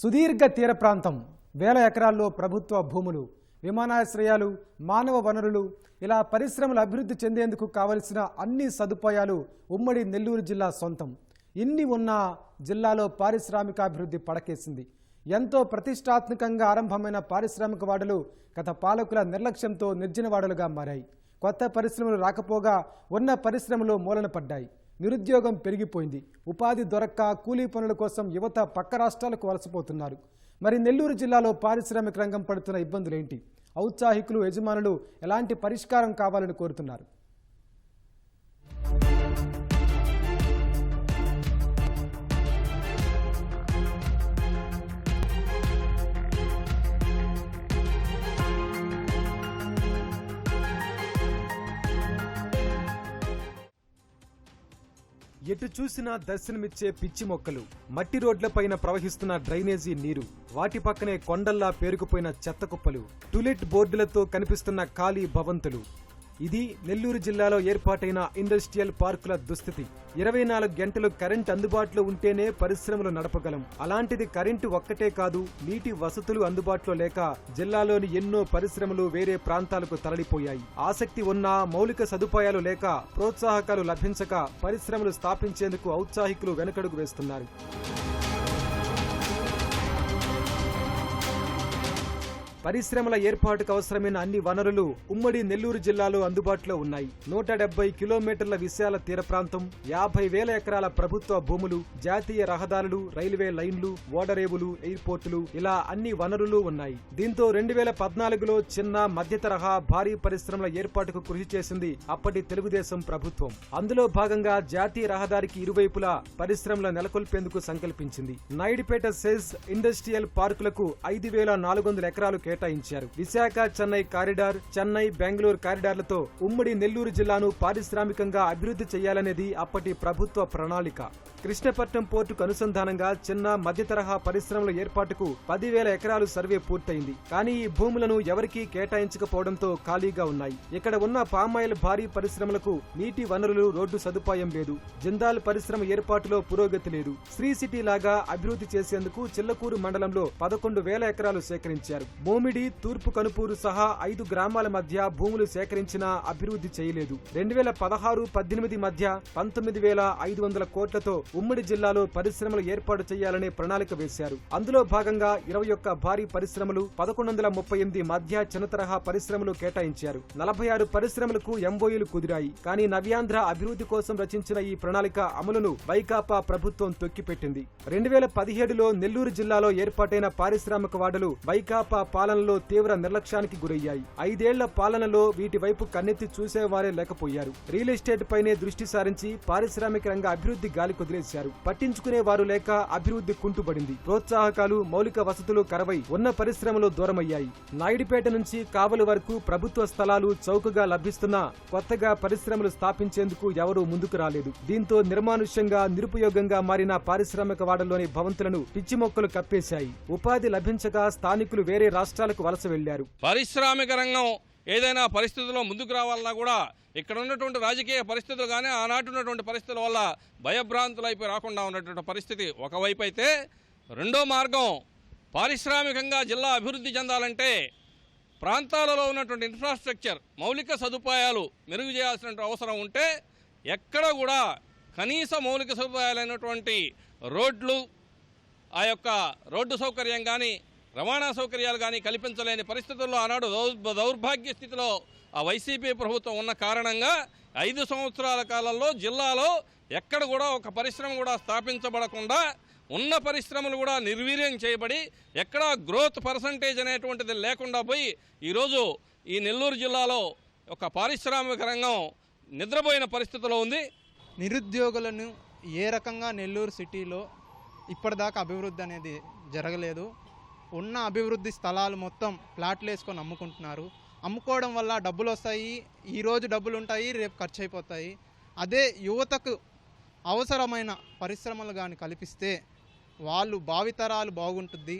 సుదీర్ఘ తీర ప్రాంతం వేల ఎకరాల్లో ప్రభుత్వ భూములు విమానాశ్రయాలు మానవ వనరులు ఇలా పరిశ్రమలు అభివృద్ధి చెందేందుకు కావలసిన అన్ని సదుపాయాలు ఉమ్మడి నెల్లూరు జిల్లా సొంతం. ఇన్ని ఉన్నా జిల్లాలో పారిశ్రామికాభివృద్ధి పడకేసింది. ఎంతో ప్రతిష్టాత్మకంగా ఆరంభమైన పారిశ్రామిక వాడలు గత పాలకుల నిర్లక్ష్యంతో నిర్జనవాడలుగా మారాయి. కొత్త పరిశ్రమలు రాకపోగా ఉన్న పరిశ్రమలు మూలన పడ్డాయి. నిరుద్యోగం పెరిగిపోయింది. ఉపాధి దొరక్క కూలీ పనుల కోసం యువత పక్క రాష్ట్రాలకు వలసపోతున్నారు. మరి నెల్లూరు జిల్లాలో పారిశ్రామిక రంగం పడుతున్న ఇబ్బందులేంటి? ఔత్సాహికులు యజమానులు ఎలాంటి పరిష్కారం కావాలని కోరుతున్నారు? ఎటు చూసినా దర్శనమిచ్చే పిచ్చి మొక్కలు. మట్టి రోడ్లపైన ప్రవహిస్తున్న డ్రైనేజీ నీరు. వాటి పక్కనే కొండల్లా పేరుకుపోయిన చెత్త కుప్పలు. టులెట్ బోర్డులతో కనిపిస్తున్న ఖాళీ భవంతులు. ఇది నెల్లూరు జిల్లాలో ఏర్పాటైన ఇండస్ట్రియల్ పార్కుల దుస్థితి. ఇరవై నాలుగు గంటలు కరెంట్ అందుబాటులో ఉంటేనే పరిశ్రమలు నడపగలం. అలాంటిది కరెంటు ఒక్కటే కాదు నీటి వసతులు అందుబాటులో లేక జిల్లాలోని ఎన్నో పరిశ్రమలు వేరే ప్రాంతాలకు తరలిపోయాయి. ఆసక్తి ఉన్నా మౌలిక సదుపాయాలు లేక ప్రోత్సాహకాలు లభించక పరిశ్రమలు స్థాపించేందుకు ఔత్సాహికులు వెనకడుగు వేస్తున్నారు. పరిశ్రమల ఏర్పాటుకు అవసరమైన అన్ని వనరులు ఉమ్మడి నెల్లూరు జిల్లాలో అందుబాటులో ఉన్నాయి. నూట డెబ్బై కిలోమీటర్ల విశాల తీర ప్రాంతం యాభై వేల ఎకరాల ప్రభుత్వ భూములు జాతీయ రహదారులు రైల్వే లైన్లు ఓడరేవులు ఎయిర్పోర్టులు ఇలా అన్ని వనరులు ఉన్నాయి. దీంతో రెండు వేల పద్నాలుగులో చిన్న మధ్య తరహా భారీ పరిశ్రమల ఏర్పాటుకు కృషి చేసింది అప్పటి తెలుగుదేశం ప్రభుత్వం. అందులో భాగంగా జాతీయ రహదారికి ఇరువైపులా పరిశ్రమల నెలకొల్పేందుకు సంకల్పించింది. నాయుడుపేట సెజ్ ఇండస్ట్రియల్ పార్కులకు ఐదు వేల నాలుగు వందల ఎకరాలు కేటాయించారు. విశాఖ చెన్నై కారిడార్ చెన్నై బెంగళూరు కారిడార్లతో ఉమ్మడి నెల్లూరు జిల్లాను పారిశ్రామికంగా అభివృద్ధి చేయాలనేది అప్పటి ప్రభుత్వ ప్రణాళిక. కృష్ణపట్నం పోర్టుకు అనుసంధానంగా చిన్న మధ్య తరహా పరిశ్రమల ఏర్పాటుకు పదివేల ఎకరాలు సర్వే పూర్తయింది. కానీ ఈ భూములను ఎవరికీ కేటాయించకపోవడంతో ఖాళీగా ఉన్నాయి. ఇక్కడ ఉన్న పామాయిల్ భారీ పరిశ్రమలకు నీటి వనరులు రోడ్డు సదుపాయం లేదు. జిందాల్ పరిశ్రమ ఏర్పాటులో పురోగతి లేదు. శ్రీ సిటీ లాగా అభివృద్ధి చేసేందుకు చిల్లకూరు మండలంలో పదకొండు వేల ఎకరాలు సేకరించారు. మోమిడి తూర్పు కనుపూరు సహా ఐదు గ్రామాల మధ్య భూములు సేకరించినా అభివృద్ధి చేయలేదు. రెండు వేల పదహారు పద్దెనిమిది మధ్య పంతొమ్మిది వేల ఐదు వందల కోట్లతో ఉమ్మడి జిల్లాలో పరిశ్రమలు ఏర్పాటు చేయాలనే ప్రణాళిక వేశారు. అందులో భాగంగా ఇరవై ఒక్క భారీ పరిశ్రమలు పదకొండు వందల ముప్పై ఎనిమిది మధ్య చిన్న తరహా పరిశ్రమలు కేటాయించారు. నలభై ఆరు పరిశ్రమలకు ఎంఓయూలు కుదిరాయి. కానీ నవ్యాంధ్ర అభివృద్ధి కోసం రచించిన ఈ ప్రణాళిక అమలును వైకాపా ప్రభుత్వం తొక్కిపెట్టింది. రెండు వేల పదిహేడులో నెల్లూరు జిల్లాలో ఏర్పాటైన పారిశ్రామిక వాడలు వైకాపా పాలనలో తీవ్ర నిర్లక్ష్యానికి గురయ్యాయి. ఐదేళ్ళ పాలనలో వీటి వైపు కన్నెత్తి చూసేవారే లేకపోయారు. రియల్ ఎస్టేట్ పైనే దృష్టి సారించి పారిశ్రామిక రంగ అభివృద్ధి గాలి వదిలేశారు. పట్టించుకునే వారు లేక అభివృద్ధి కుంటుపడింది. ప్రోత్సాహకాలు మౌలిక వసతులు కరవై ఉన్న పరిశ్రమలు దూరమయ్యాయి. నాయుడుపేట నుంచి కావలి వరకు ప్రభుత్వ స్థలాలు చౌకగా లభిస్తున్నా కొత్తగా పరిశ్రమలు స్థాపించేందుకు ఎవరూ ముందుకు రాలేదు. దీంతో నిర్మానుష్యంగా నిరుపయోగంగా మారిన పారిశ్రామిక వాడల్లోని భవంతులను పిచ్చి మొక్కలు కప్పేశాయి. ఉపాధి లభించక స్థానికులు వేరే రాష్ట్రాలకు వలస వెళ్ళారు పారిశ్రామిక రంగం ఏదైనా పరిస్థితుల్లో ముందుకు రావాలన్నా కూడా ఇక్కడ ఉన్నటువంటి రాజకీయ పరిస్థితులు కానీ ఆనాటి ఉన్నటువంటి పరిస్థితుల వల్ల భయభ్రాంతులు అయిపోయి రాకుండా ఉన్నటువంటి పరిస్థితి ఒకవైపు అయితే రెండో మార్గం పారిశ్రామికంగా జిల్లా అభివృద్ధి చెందాలంటే ప్రాంతాలలో ఉన్నటువంటి ఇన్ఫ్రాస్ట్రక్చర్ మౌలిక సదుపాయాలు మెరుగు చేయాల్సిన అవసరం ఉంటే ఎక్కడ కూడా కనీస మౌలిక సదుపాయాలైనటువంటి రోడ్లు ఆ యొక్క రోడ్డు సౌకర్యం కానీ రవాణా సౌకర్యాలు కానీ కల్పించలేని పరిస్థితుల్లో ఆనాడు దౌర్భాగ్య స్థితిలో ఆ వైసీపీ ప్రభుత్వం ఉన్న కారణంగా ఐదు సంవత్సరాల కాలంలో జిల్లాలో ఎక్కడ కూడా ఒక పరిశ్రమ కూడా స్థాపించబడకుండా ఉన్న పరిశ్రమలు కూడా నిర్వీర్యం చేయబడి ఎక్కడా గ్రోత్ పర్సంటేజ్ అనేటువంటిది లేకుండా పోయి ఈరోజు ఈ నెల్లూరు జిల్లాలో ఒక పారిశ్రామిక రంగం నిద్రపోయిన పరిస్థితిలో ఉంది. నిరుద్యోగులను ఏ రకంగా నెల్లూరు సిటీలో ఇప్పటిదాకా అభివృద్ధి అనేది జరగలేదు. ఉన్న అభివృద్ధి స్థలాలు మొత్తం ప్లాట్లు వేసుకొని అమ్ముకుంటున్నారు. అమ్ముకోవడం వల్ల డబ్బులు వస్తాయి. ఈరోజు డబ్బులు ఉంటాయి రేపు ఖర్చు అయిపోతాయి. అదే యువతకు అవసరమైన పరిశ్రమలు కానీ కల్పిస్తే వాళ్ళు భావితరాలు బాగుంటుంది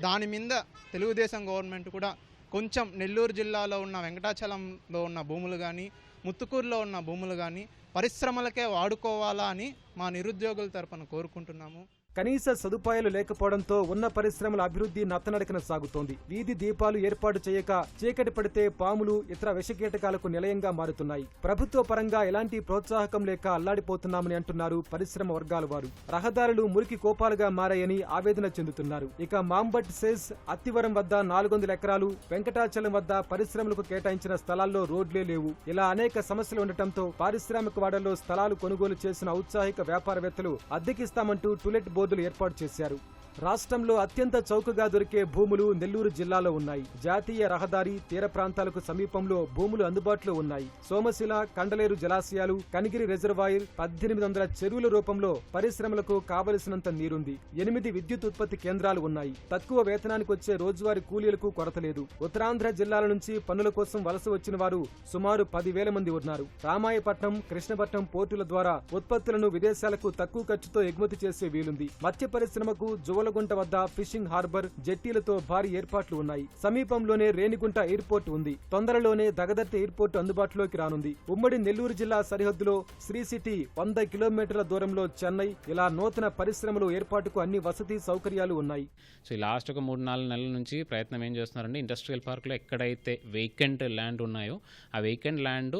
దాని మీద తెలుగుదేశం గవర్నమెంట్ కూడా కొంచెం నెల్లూరు జిల్లాలో ఉన్న వెంకటాచలంలో ఉన్న భూములు కానీ ముత్తుకూరులో ఉన్న భూములు కానీ పరిశ్రమలకే వాడుకోవాలా అని మా నిరుద్యోగుల తరపున కోరుకుంటున్నాము. కనీస సదుపాయాలు లేకపోవడంతో ఉన్న పరిశ్రమల అభివృద్ధి నత్తనడకన సాగుతోంది. వీధి దీపాలు ఏర్పాటు చేయక చీకటి పడితే పాములు ఇతర విషకీటకాలకు నిలయంగా మారుతున్నాయి. ప్రభుత్వ పరంగా ఎలాంటి ప్రోత్సాహకం లేక అల్లాడిపోతున్నామని అంటున్నారు పరిశ్రమ వర్గాల వారు. రహదారులు మురికి కోపాలుగా మారాయని ఆవేదన చెందుతున్నారు. ఇక మాంబట్ సెస్ అత్తివరం వద్ద నాలుగు వందల ఎకరాలు వెంకటాచలం వద్ద పరిశ్రమలకు కేటాయించిన స్థలాల్లో రోడ్లే లేవు. ఇలా అనేక సమస్యలు ఉండటంతో పారిశ్రామిక వాడల్లో స్థలాలు కొనుగోలు చేసిన ఔత్సాహిక వ్యాపారవేత్తలు అద్దెకిస్తామంటూ టులెట్ బోర్డులు ఏర్పాటు చేశారు. రాష్ట్రంలో అత్యంత చౌకగా దొరికే భూములు నెల్లూరు జిల్లాలో ఉన్నాయి. జాతీయ రహదారి తీర ప్రాంతాలకు సమీపంలో భూములు అందుబాటులో ఉన్నాయి. సోమశిల కండలేరు జలాశయాలు కనిగిరి రిజర్వాయర్ పద్దెనిమిది వందల చెరువుల రూపంలో పరిశ్రమలకు కావలసినంత నీరుంది. ఎనిమిది విద్యుత్ ఉత్పత్తి కేంద్రాలు ఉన్నాయి. తక్కువ వేతనానికి వచ్చే రోజువారీ కూలీలకు కొరత లేదు. ఉత్తరాంధ్ర జిల్లాల నుంచి పనుల కోసం వలస వచ్చిన వారు సుమారు పదివేల మంది ఉన్నారు. రామాయపట్నం కృష్ణపట్నం పోర్టుల ద్వారా ఉత్పత్తులను విదేశాలకు తక్కువ ఖర్చుతో ఎగుమతి చేసే వీలుంది. మత్స్య పరిశ్రమకు జువలగుంట వద్ద ఫిషింగ్ హార్బర్ జెట్టీలతో భారీ ఏర్పాట్లు ఉన్నాయి. సమీపంలోనే రేణిగుంట ఎయిర్పోర్ట్ ఉంది. తొందరలోనే దగదర్తి ఎయిర్పోర్ట్ అందుబాటులోకి రానుంది. ఉమ్మడి నెల్లూరు జిల్లా సరిహద్దులో శ్రీ సిటీ వంద కిలోమీటర్ల దూరంలో చెన్నై ఇలా నూతన పరిశ్రమలు ఏర్పాటుకు అన్ని వసతి సౌకర్యాలు ఉన్నాయి. సో ఈ లాస్ట్ ఒక మూడు నాలుగు నెలల నుంచి ప్రయత్నం ఏం చేస్తున్నారంటే ఇండస్ట్రియల్ పార్క్లో ఎక్కడైతే వేకెంట్ ల్యాండ్ ఉన్నాయో ఆ వేకెంట్ ల్యాండ్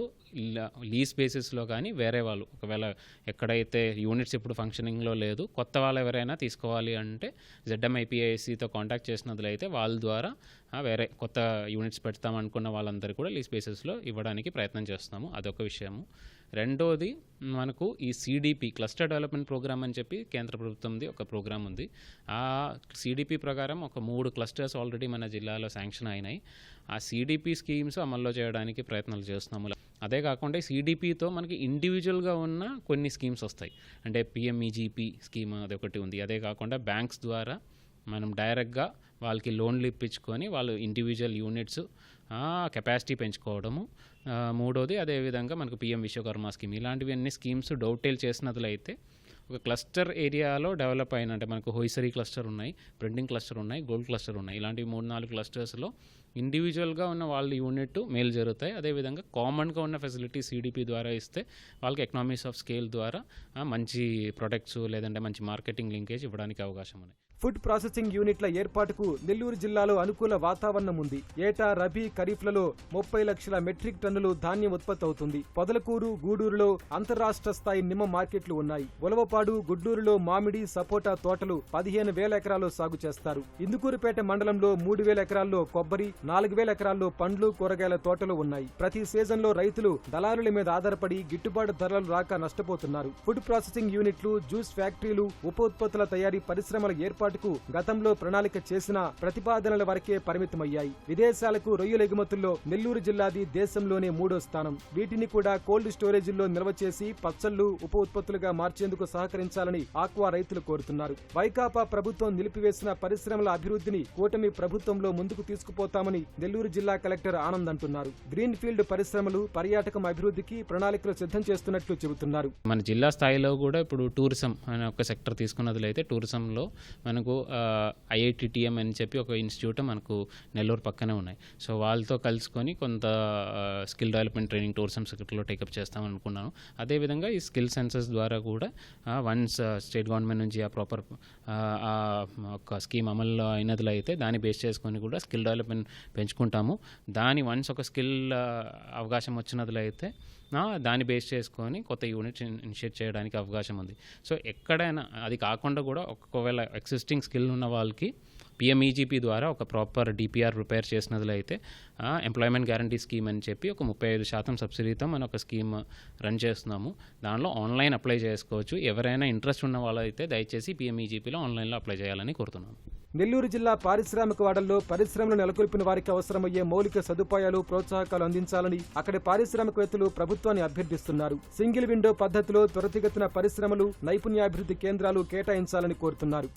లీజ్ బేసిస్లో కానీ వేరే వాళ్ళు ఒకవేళ ఎక్కడైతే యూనిట్స్ ఇప్పుడు ఫంక్షనింగ్లో లేదు కొత్త వాళ్ళు ఎవరైనా తీసుకోవాలి అంటే జెడ్ఎంఐపిఐసితో కాంటాక్ట్ చేసినట్లయితే వాళ్ళ ద్వారా వేరే కొత్త యూనిట్స్ పెడతాం అనుకున్న వాళ్ళందరూ కూడా లీజ్ బేసిస్లో ఇవ్వడానికి ప్రయత్నం చేస్తున్నాము. అదొక విషయము. రెండోది మనకు ఈ సిడిపి క్లస్టర్ డెవలప్మెంట్ ప్రోగ్రామ్ అని చెప్పి కేంద్ర ప్రభుత్వంది ఒక ప్రోగ్రామ్ ఉంది. ఆ సిడిపి ప్రకారం ఒక మూడు క్లస్టర్స్ ఆల్రెడీ మన జిల్లాలో శాంక్షన్ అయినాయి. ఆ సిడిపి స్కీమ్స్ అమల్లో చేయడానికి ప్రయత్నాలు చేస్తున్నాము. అదే కాకుండా సిడిపితో మనకి ఇండివిజువల్గా ఉన్న కొన్ని స్కీమ్స్ వస్తాయి. అంటే పిఎంఈజీపీ స్కీమ్ అది ఒకటి ఉంది. అదే కాకుండా బ్యాంక్స్ ద్వారా మనం డైరెక్ట్గా వాళ్ళకి లోన్లు ఇప్పించుకొని వాళ్ళు ఇండివిజువల్ యూనిట్స్ కెపాసిటీ పెంచుకోవడము. మూడోది అదేవిధంగా మనకు పిఎం విశ్వకర్మ స్కీమ్ ఇలాంటివి అన్ని స్కీమ్స్ డౌటేల్ చేసినట్లయితే ఒక క్లస్టర్ ఏరియాలో డెవలప్ అయిన అంటే మనకు హోయిసరీ క్లస్టర్ ఉన్నాయి ప్రింటింగ్ క్లస్టర్ ఉన్నాయి గోల్డ్ క్లస్టర్ ఉన్నాయి. ఇలాంటివి మూడు నాలుగు క్లస్టర్స్లో ఇండివిజువల్గా ఉన్న వాళ్ళ యూనిట్ మేలు జరుగుతాయి. అదేవిధంగా కామన్గా ఉన్న ఫెసిలిటీ సిడిపి ద్వారా ఇస్తే వాళ్ళకి ఎకనామీస్ ఆఫ్ స్కేల్ ద్వారా మంచి ప్రొడక్ట్స్ లేదంటే మంచి మార్కెటింగ్ లింకేజ్ ఇవ్వడానికి అవకాశం ఉంది ఫుడ్ ప్రాసెసింగ్ యూనిట్ల ఏర్పాటుకు నెల్లూరు జిల్లాలో అనుకూల వాతావరణం ఉంది. ఏటా రబీ ఖరీఫ్లలో ముప్పై లక్షల మెట్రిక్ టన్నులు ధాన్యం ఉత్పత్తి అవుతుంది పొదలకూరు గూడూరులో అంతరాష్ట్ర స్థాయి నిమ్మ మార్కెట్లు ఉన్నాయి. ఉలవపాడు గుడ్లూరులో మామిడి సపోటా తోటలు పదిహేను వేల ఎకరాల్లో సాగు చేస్తారు. ఇందుకూరుపేట మండలంలో మూడు వేల ఎకరాల్లో కొబ్బరి నాలుగు వేల ఎకరాల్లో పండ్లు కూరగాయల తోటలు ఉన్నాయి. ప్రతి సీజన్లో రైతులు దళారుల మీద ఆధారపడి గిట్టుబాటు ధరలు రాక నష్టపోతున్నారు. ఫుడ్ ప్రాసెసింగ్ యూనిట్లు జ్యూస్ ఫ్యాక్టరీలు ఉప ఉత్పత్తుల తయారీ పరిశ్రమల ఏర్పాటుకు గతంలో ప్రణాళిక చేసిన ప్రతిపాదనల వరకే పరిమితమయ్యాయి. విదేశాలకు రొయ్యల ఎగుమతుల్లో నెల్లూరు జిల్లాది దేశంలోనే మూడో స్థానం. వీటిని కూడా కోల్డ్ స్టోరేజీల్లో నిల్వ చేసి పచ్చళ్ళు ఉప ఉత్పత్తులుగా మార్చేందుకు సహకరించాలని ఆక్వా రైతులు కోరుతున్నారు. వైకాపా ప్రభుత్వం నిలిపివేసిన పరిశ్రమల అభివృద్ధిని కూటమి ప్రభుత్వంలో ముందుకు తీసుకుపోతామని నెల్లూరు జిల్లా కలెక్టర్ ఆనంద్ అంటున్నారు. గ్రీన్ ఫీల్డ్ పరిశ్రమలు పర్యాటకం అభివృద్ధికి ప్రణాళికలు సిద్ధం చేస్తున్నట్లు చెబుతున్నారు. మన జిల్లా స్థాయిలో కూడా ఇప్పుడు టూరిజం అనే ఒక సెక్టర్ తీసుకున్నట్లయితే టూరిజంలో మనకు ఐఐటిటిఎం అని చెప్పి ఒక ఇన్స్టిట్యూట్ మనకు నెల్లూరు పక్కనే ఉన్నాయి. సో వాళ్ళతో కలుసుకొని కొంత స్కిల్ డెవలప్మెంట్ ట్రైనింగ్ టూరిజం సెక్టర్లో టేకప్ చేస్తామని అనుకున్నాను. అదేవిధంగా ఈ స్కిల్ సెన్సెస్ ద్వారా కూడా వన్స్ స్టేట్ గవర్నమెంట్ నుంచి ఆ ప్రాపర్ ఒక స్కీమ్ అమల్లో అయినదిలో అయితే దాన్ని బేస్ చేసుకొని కూడా స్కిల్ డెవలప్మెంట్ పెంచుకుంటాము. దాని వన్స్ ఒక స్కిల్ అవకాశం వచ్చినదిలో అయితే దాన్ని బేస్ చేసుకొని కొత్త యూనిట్స్ ఇనిషియేట్ చేయడానికి అవకాశం ఉంది. సో ఎక్కడైనా అది కాకుండా కూడా ఒకవేళ ఎగ్జిస్టింగ్ స్కిల్ ఉన్న వాళ్ళకి పిఎంఈజీపీ ద్వారా ఒక ప్రాపర్ డిపిఆర్ ప్రిపేర్ చేసినదిలో అయితే ఎంప్లాయ్మెంట్ గ్యారంటీ స్కీమ్ అని చెప్పి ఒక ముప్పై ఐదు శాతం సబ్సిడీతో మనం ఒక స్కీమ్ రన్ చేస్తున్నాము. దానిలో ఆన్లైన్ అప్లై చేసుకోవచ్చు. ఎవరైనా ఇంట్రెస్ట్ ఉన్న వాళ్ళైతే దయచేసి పిఎంఈజీపీలో ఆన్లైన్లో అప్లై చేయాలని కోరుతున్నాను. నెల్లూరు జిల్లా పారిశ్రామిక వాడల్లో పరిశ్రమలు నెలకొల్పిన వారికి అవసరమయ్యే మౌలిక సదుపాయాలు ప్రోత్సాహకాలు అందించాలని అక్కడి పారిశ్రామికవేత్తలు ప్రభుత్వాన్ని అభ్యర్థిస్తున్నారు. సింగిల్ విండో పద్ధతిలో త్వరితగతిన పరిశ్రమలు నైపుణ్యాభివృద్ధి కేంద్రాలు కేటాయించాలని కోరుతున్నారు.